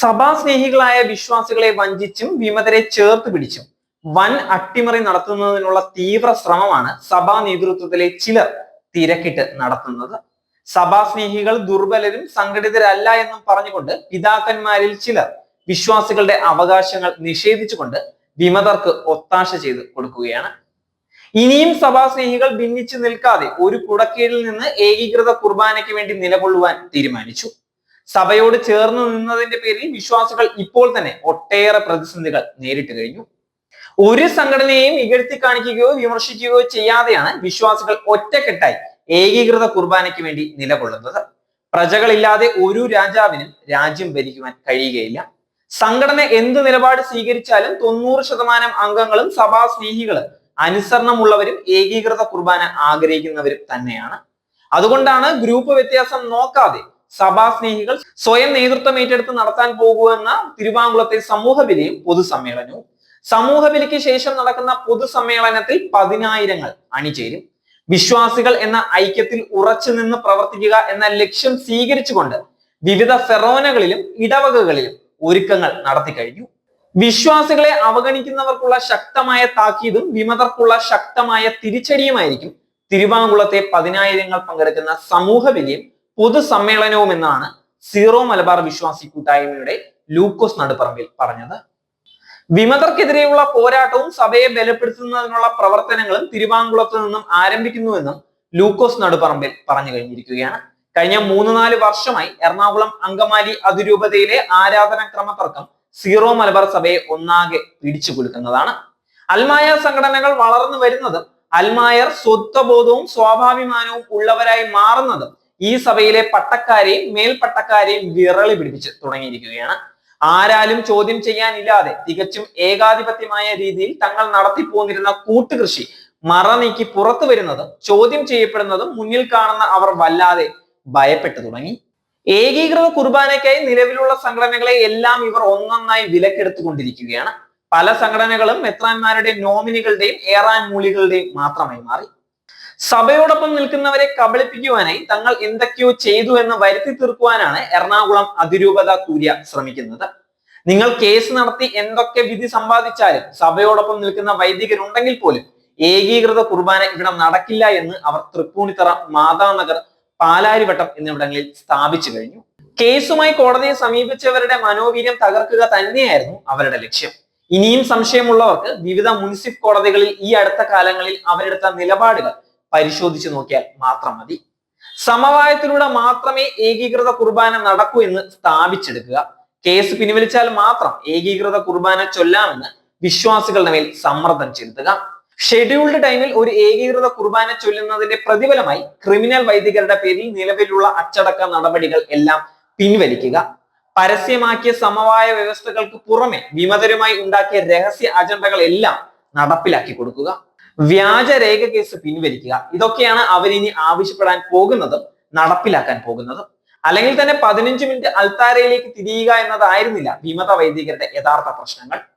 സഭാസ്നേഹികളായ വിശ്വാസികളെ വഞ്ചിച്ചും വിമതരെ ചേർത്ത് പിടിച്ചും വൻ അട്ടിമറി നടത്തുന്നതിനുള്ള തീവ്ര ശ്രമമാണ് സഭാ നേതൃത്വത്തിലെ ചിലർ തിരക്കിട്ട് നടത്തുന്നത്. സഭാസ്നേഹികൾ ദുർബലരും സംഘടിതരല്ല എന്നും പറഞ്ഞുകൊണ്ട് പിതാക്കന്മാരിൽ ചിലർ വിശ്വാസികളുടെ അവകാശങ്ങൾ നിഷേധിച്ചുകൊണ്ട് വിമതർക്ക് ഒത്താശ ചെയ്ത് കൊടുക്കുകയാണ്. ഇനിയും സഭാസ്നേഹികൾ ഭിന്നിച്ചു നിൽക്കാതെ ഒരു കുടക്കീഴിൽ നിന്ന് ഏകീകൃത കുർബാനയ്ക്ക് വേണ്ടി നിലകൊള്ളുവാൻ തീരുമാനിച്ചു. സഭയോട് ചേർന്ന് നിന്നതിന്റെ പേരിൽ വിശ്വാസികൾ ഇപ്പോൾ തന്നെ ഒട്ടേറെ പ്രതിസന്ധികൾ നേരിട്ട് കഴിഞ്ഞു. ഒരു സംഘടനയെയും ഇകഴ്ത്തി കാണിക്കുകയോ വിമർശിക്കുകയോ ചെയ്യാതെയാണ് വിശ്വാസികൾ ഒറ്റക്കെട്ടായി ഏകീകൃത കുർബാനയ്ക്ക് വേണ്ടി നിലകൊള്ളുന്നത്. പ്രജകളില്ലാതെ ഒരു രാജാവിനും രാജ്യം ഭരിക്കുവാൻ കഴിയുകയില്ല. സംഘടന എന്ത് നിലപാട് സ്വീകരിച്ചാലും തൊണ്ണൂറ് ശതമാനം അംഗങ്ങളും സഭാ സ്നേഹികൾ അനുസരണമുള്ളവരും ഏകീകൃത കുർബാന ആഗ്രഹിക്കുന്നവരും തന്നെയാണ്. അതുകൊണ്ടാണ് ഗ്രൂപ്പ് വ്യത്യാസം നോക്കാതെ സഭാ സ്നേഹികൾ സ്വയം നേതൃത്വം ഏറ്റെടുത്ത് നടത്താൻ പോകുമെന്ന തിരുവാങ്കുളത്തെ സമൂഹ ബലിയും പൊതുസമ്മേളനവും. സമൂഹ ബലിക്ക് ശേഷം നടക്കുന്ന പൊതുസമ്മേളനത്തിൽ പതിനായിരങ്ങൾ അണിചേരും. വിശ്വാസികൾ എന്ന ഐക്യത്തിൽ ഉറച്ചു നിന്ന് പ്രവർത്തിക്കുക എന്ന ലക്ഷ്യം സ്വീകരിച്ചുകൊണ്ട് വിവിധ ഫെറോനകളിലും ഇടവകകളിലും ഒരുക്കങ്ങൾ നടത്തി കഴിഞ്ഞു. വിശ്വാസികളെ അവഗണിക്കുന്നവർക്കുള്ള ശക്തമായ താക്കീതും വിമതർക്കുള്ള ശക്തമായ തിരിച്ചടിയുമായിരിക്കും തിരുവാങ്കുളത്തെ പതിനായിരങ്ങൾ പങ്കെടുക്കുന്ന സമൂഹ പൊതുസമ്മേളനവും എന്നാണ് സീറോ മലബാർ വിശ്വാസി കൂട്ടായ്മയുടെ ലൂക്കോസ് നടുപ്പറമ്പിൽ പറഞ്ഞത്. വിമതർക്കെതിരെയുള്ള പോരാട്ടവും സഭയെ ബലപ്പെടുത്തുന്നതിനുള്ള പ്രവർത്തനങ്ങളും തിരുവാങ്കുളത്ത് നിന്നും ആരംഭിക്കുന്നുവെന്നും ലൂക്കോസ് നടുപ്പറമ്പിൽ പറഞ്ഞു കഴിഞ്ഞിരിക്കുകയാണ്. കഴിഞ്ഞ മൂന്ന് നാല് വർഷമായി എറണാകുളം അങ്കമാലി അതിരൂപതയിലെ ആരാധനാക്രമ തർക്കം സീറോ മലബാർ സഭയെ ഒന്നാകെ പിടിച്ചു കൊടുക്കുന്നതാണ് അൽമായ സംഘടനകൾ വളർന്നു വരുന്നതും അൽമായർ സ്വത്വബോധവും സ്വാഭാഭിമാനവും ഉള്ളവരായി മാറുന്നതും ഈ സഭയിലെ പട്ടക്കാരെയും മേൽപ്പട്ടക്കാരെയും വിറളി പിടിപ്പിച്ച് തുടങ്ങിയിരിക്കുകയാണ്. ആരാലും ചോദ്യം ചെയ്യാനില്ലാതെ തികച്ചും ഏകാധിപത്യമായ രീതിയിൽ തങ്ങൾ നടത്തിപ്പോന്നിരുന്ന കൂട്ടുകൃഷി മറ നീക്കി പുറത്തു വരുന്നതും ചോദ്യം ചെയ്യപ്പെടുന്നതും മുന്നിൽ കാണുന്ന അവർ വല്ലാതെ ഭയപ്പെട്ടു തുടങ്ങി. ഏകീകൃത കുർബാനയ്ക്കായി നിലവിലുള്ള സംഘടനകളെ എല്ലാം ഇവർ ഒന്നൊന്നായി വിലക്കെടുത്തുകൊണ്ടിരിക്കുകയാണ്. പല സംഘടനകളും മെത്രാന്മാരുടെയും നോമിനികളുടെയും ഏറാൻ മൂലികളുടെയും മാത്രമായി മാറി. സഭയോടൊപ്പം നിൽക്കുന്നവരെ കബളിപ്പിക്കുവാനായി തങ്ങൾ എന്തൊക്കെയോ ചെയ്തു എന്ന് വരുത്തി തീർക്കുവാനാണ് എറണാകുളം അതിരൂപത കൂര്യ ശ്രമിക്കുന്നത്. നിങ്ങൾ കേസ് നടത്തി എന്തൊക്കെ വിധി സമ്പാദിച്ചാലും സഭയോടൊപ്പം നിൽക്കുന്ന വൈദികരുണ്ടെങ്കിൽ പോലും ഏകീകൃത കുർബാന ഇവിടെ നടക്കില്ല എന്ന് അവർ തൃപ്പൂണിത്തറ മാതാനഗർ പാലാരിവട്ടം എന്നിവിടങ്ങളിൽ സ്ഥാപിച്ചു കഴിഞ്ഞു. കേസുമായി കോടതിയെ സമീപിച്ചവരുടെ മനോവീര്യം തകർക്കുക തന്നെയായിരുന്നു അവരുടെ ലക്ഷ്യം. ഇനിയും സംശയമുള്ളവർക്ക് വിവിധ മുനിസിപ്പ് കോടതികളിൽ ഈ അടുത്ത കാലങ്ങളിൽ അവരെടുത്ത നിലപാടുകൾ പരിശോധിച്ചു നോക്കിയാൽ മാത്രം മതി. സമവായത്തിലൂടെ മാത്രമേ ഏകീകൃത കുർബാന നടക്കൂ എന്ന് സ്ഥാപിച്ചെടുക്കുക. കേസ് പിൻവലിച്ചാൽ മാത്രം ഏകീകൃത കുർബാന ചൊല്ലാമെന്ന് വിശ്വാസികളുടെ മേൽ സമ്മർദ്ദം ചെലുത്തുക. ഷെഡ്യൂൾഡ് ടൈമിൽ ഒരു ഏകീകൃത കുർബാന ചൊല്ലുന്നതിന്റെ പ്രതിഫലമായി ക്രിമിനൽ വൈദികരുടെ പേരിൽ നിലവിലുള്ള അച്ചടക്ക നടപടികൾ എല്ലാം പിൻവലിക്കുക. പരസ്യമാക്കിയ സമവായ വ്യവസ്ഥകൾക്ക് പുറമെ വിമതരുമായി ഉണ്ടാക്കിയ രഹസ്യ അജണ്ടകൾ എല്ലാം നടപ്പിലാക്കി കൊടുക്കുക. വ്യാജ രേഖ കേസ് പിൻവലിക്കുക. ഇതൊക്കെയാണ് അവരിനി ആവശ്യപ്പെടാൻ പോകുന്നതും നടപ്പിലാക്കാൻ പോകുന്നതും. അല്ലെങ്കിൽ തന്നെ പതിനഞ്ച് മിനിറ്റ് അൽത്താരയിലേക്ക് തിരിയുക എന്നതായിരുന്നില്ല വിമത വൈദികരുടെ യഥാർത്ഥ പ്രശ്നങ്ങൾ.